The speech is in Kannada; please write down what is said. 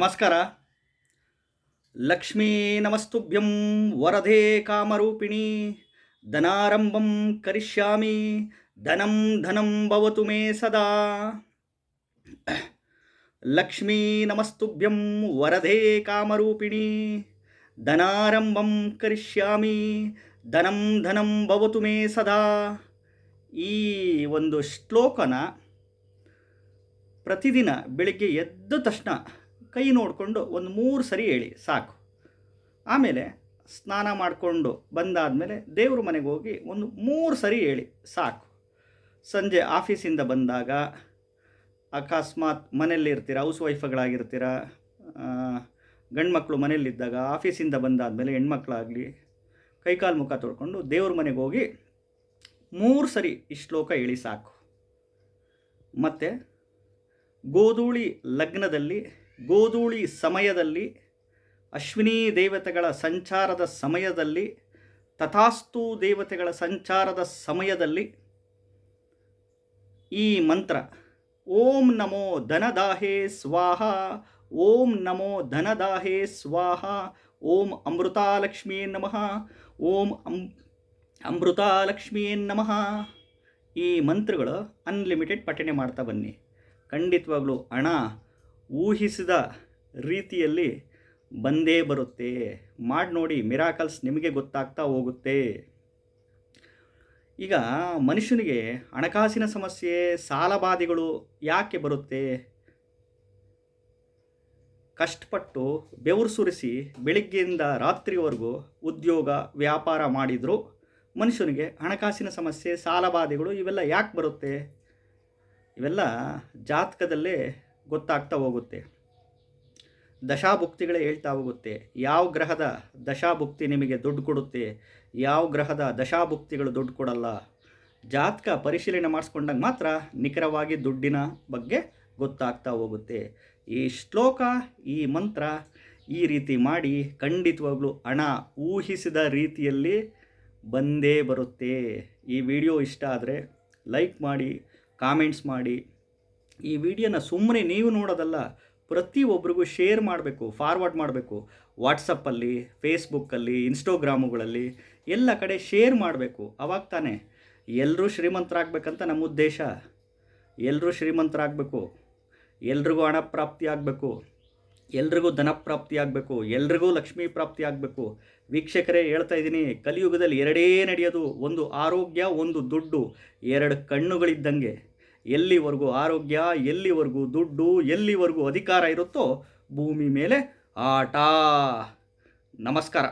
ನಮಸ್ಕಾರ. ಲಕ್ಷ್ಮೀ ನಮಸ್ತುಭ್ಯಂ ವರದೆ ಕಾಮರೂಪಿಣಿ, ಧನಾರಂಭಂ ಕರಿಷ್ಯಾಮಿ, ಧನಂ ಧನಂ ಭವತು ಮೇ ಸದಾ. ಲಕ್ಷ್ಮೀ ನಮಸ್ತುಭ್ಯಂ ವರದೆ ಕಾಮರೂಪಿಣಿ, ಧನಾರಂಭಂ ಕರಿಷ್ಯಾಮಿ, ಧನಂ ಧನಂ ಭವತು ಮೇ ಸದಾ. ಈ ಒಂದು ಶ್ಲೋಕನ ಪ್ರತಿದಿನ ಬೆಳಿಗ್ಗೆ ಎದ್ದ ತಕ್ಷಣ ಕೈ ನೋಡಿಕೊಂಡು ಒಂದು ಮೂರು ಸರಿ ಹೇಳಿ, ಸಾಕು. ಆಮೇಲೆ ಸ್ನಾನ ಮಾಡಿಕೊಂಡು ಬಂದಾದಮೇಲೆ ದೇವ್ರ ಮನೆಗೆ ಹೋಗಿ ಒಂದು ಮೂರು ಸರಿ ಹೇಳಿ, ಸಾಕು. ಸಂಜೆ ಆಫೀಸಿಂದ ಬಂದಾಗ ಅಕಸ್ಮಾತ್ ಮನೆಯಲ್ಲಿರ್ತೀರ ಹೌಸ್ ವೈಫ್ಗಳಾಗಿರ್ತೀರ ಗಂಡು ಮಕ್ಕಳು ಮನೆಯಲ್ಲಿದ್ದಾಗ ಆಫೀಸಿಂದ ಬಂದಾದಮೇಲೆ ಹೆಣ್ಮಕ್ಳಾಗಲಿ ಕೈಕಾಲು ಮುಖ ತೊಳ್ಕೊಂಡು ದೇವ್ರ ಮನೆಗೆ ಹೋಗಿ ಮೂರು ಸರಿ ಈ ಶ್ಲೋಕ ಹೇಳಿ, ಸಾಕು. ಮತ್ತು ಗೋಧೂಳಿ ಲಗ್ನದಲ್ಲಿ ಗೋಧೂಳಿ ಸಮಯದಲ್ಲಿ, ಅಶ್ವಿನಿ ದೇವತೆಗಳ ಸಂಚಾರದ ಸಮಯದಲ್ಲಿ, ತಥಾಸ್ತು ದೇವತೆಗಳ ಸಂಚಾರದ ಸಮಯದಲ್ಲಿ ಈ ಮಂತ್ರ, ಓಂ ನಮೋ ಧನದಾಹೇ ಸ್ವಾಹ, ಓಂ ನಮೋ ಧನದಾಹೇ ಸ್ವಾಹ, ಓಂ ಅಮೃತಾಲಕ್ಷ್ಮೀ ನಮಃ, ಓಂ ಅಂ, ಅಮೃತಾಲಕ್ಷ್ಮೀ ನಮಃ. ಈ ಮಂತ್ರಗಳು ಅನ್ಲಿಮಿಟೆಡ್ ಪಠಣೆ ಮಾಡ್ತಾ ಬನ್ನಿ. ಖಂಡಿತವಾಗ್ಲೂ ಹಣ ಊಹಿಸಿದ ರೀತಿಯಲ್ಲಿ ಬಂದೇ ಬರುತ್ತೆ. ಮಾಡಿ ನೋಡಿ, ಮಿರಾಕಲ್ಸ್ ನಿಮಗೆ ಗೊತ್ತಾಗ್ತಾ ಹೋಗುತ್ತೆ. ಈಗ ಮನುಷ್ಯನಿಗೆ ಹಣಕಾಸಿನ ಸಮಸ್ಯೆ ಸಾಲಬಾಧೆಗಳು ಯಾಕೆ ಬರುತ್ತೆ? ಕಷ್ಟಪಟ್ಟು ಬೆವರು ಸುರಿಸಿ ಬೆಳಿಗ್ಗೆಯಿಂದ ರಾತ್ರಿವರೆಗೂ ಉದ್ಯೋಗ, ವ್ಯಾಪಾರ ಮಾಡಿದರೂ ಮನುಷ್ಯನಿಗೆ ಹಣಕಾಸಿನ ಸಮಸ್ಯೆ ಸಾಲಬಾಧೆಗಳು ಇವೆಲ್ಲ ಯಾಕೆ ಬರುತ್ತೆ? ಇವೆಲ್ಲ ಜಾತಕದಲ್ಲೇ ಗೊತ್ತಾಗ್ತಾ ಹೋಗುತ್ತೆ. ದಶಾಭುಕ್ತಿಗಳೇ ಹೇಳ್ತಾ ಹೋಗುತ್ತೆ. ಯಾವ ಗ್ರಹದ ದಶಾಭುಕ್ತಿ ನಿಮಗೆ ದುಡ್ಡು ಕೊಡುತ್ತೆ? ಯಾವ ಗ್ರಹದ ದಶಾಭುಕ್ತಿಗಳು ದುಡ್ಡು ಕೊಡಲ್ಲ? ಜಾತಕ ಪರಿಶೀಲನೆ ಮಾಡಿಸ್ಕೊಂಡಾಗ ಮಾತ್ರ ನಿಖರವಾಗಿ ದುಡ್ಡಿನ ಬಗ್ಗೆ ಗೊತ್ತಾಗ್ತಾ ಹೋಗುತ್ತೆ. ಈ ಶ್ಲೋಕ, ಈ ಮಂತ್ರ ಈ ರೀತಿ ಮಾಡಿ ಖಂಡಿತವಾಗ್ಲೂ ಹಣ ಊಹಿಸಿದ ರೀತಿಯಲ್ಲಿ ಬಂದೇ ಬರುತ್ತೆ. ಈ ವಿಡಿಯೋ ಇಷ್ಟ ಆದರೆ ಲೈಕ್ ಮಾಡಿ, ಕಾಮೆಂಟ್ಸ್ ಮಾಡಿ. ಈ ವಿಡಿಯೋನ ಸುಮ್ಮನೆ ನೀವು ನೋಡೋದಲ್ಲ ಪ್ರತಿಯೊಬ್ಬರಿಗೂ ಶೇರ್ ಮಾಡಬೇಕು ಫಾರ್ವರ್ಡ್ ಮಾಡಬೇಕು. ವಾಟ್ಸಪ್ಪಲ್ಲಿ ಫೇಸ್ಬುಕ್ಕಲ್ಲಿ ಇನ್ಸ್ಟೋಗ್ರಾಮುಗಳಲ್ಲಿ ಎಲ್ಲ ಕಡೆ ಶೇರ್ ಮಾಡಬೇಕು. ಅವಾಗ ತಾನೇ ಎಲ್ಲರೂ ಶ್ರೀಮಂತರಾಗಬೇಕಂತ ನಮ್ಮ ಉದ್ದೇಶ. ಎಲ್ಲರೂ ಶ್ರೀಮಂತರಾಗಬೇಕು. ಎಲ್ರಿಗೂ ಹಣ ಪ್ರಾಪ್ತಿ ಆಗಬೇಕು. ಎಲ್ರಿಗೂ ಧನ ಪ್ರಾಪ್ತಿ ಆಗಬೇಕು. ಎಲ್ರಿಗೂ ಲಕ್ಷ್ಮೀ ಪ್ರಾಪ್ತಿ ಆಗಬೇಕು. ವೀಕ್ಷಕರೇ, ಹೇಳ್ತಾ ಇದ್ದೀನಿ, ಕಲಿಯುಗದಲ್ಲಿ ಎರಡೇ ನಡೆಯೋದು. ಒಂದು ಆರೋಗ್ಯ, ಒಂದು ದುಡ್ಡು. ಎರಡು ಕಣ್ಣುಗಳಿದ್ದಂಗೆ. ಎಲ್ಲಿವರೆಗೂ ಆರೋಗ್ಯ ಎಲ್ಲಿವರೆಗೂ ದುಡ್ಡು ಎಲ್ಲಿವರೆಗೂ ಅಧಿಕಾರ ಇರುತ್ತೋ ಭೂಮಿ ಮೇಲೆ ಆಟ. ನಮಸ್ಕಾರ.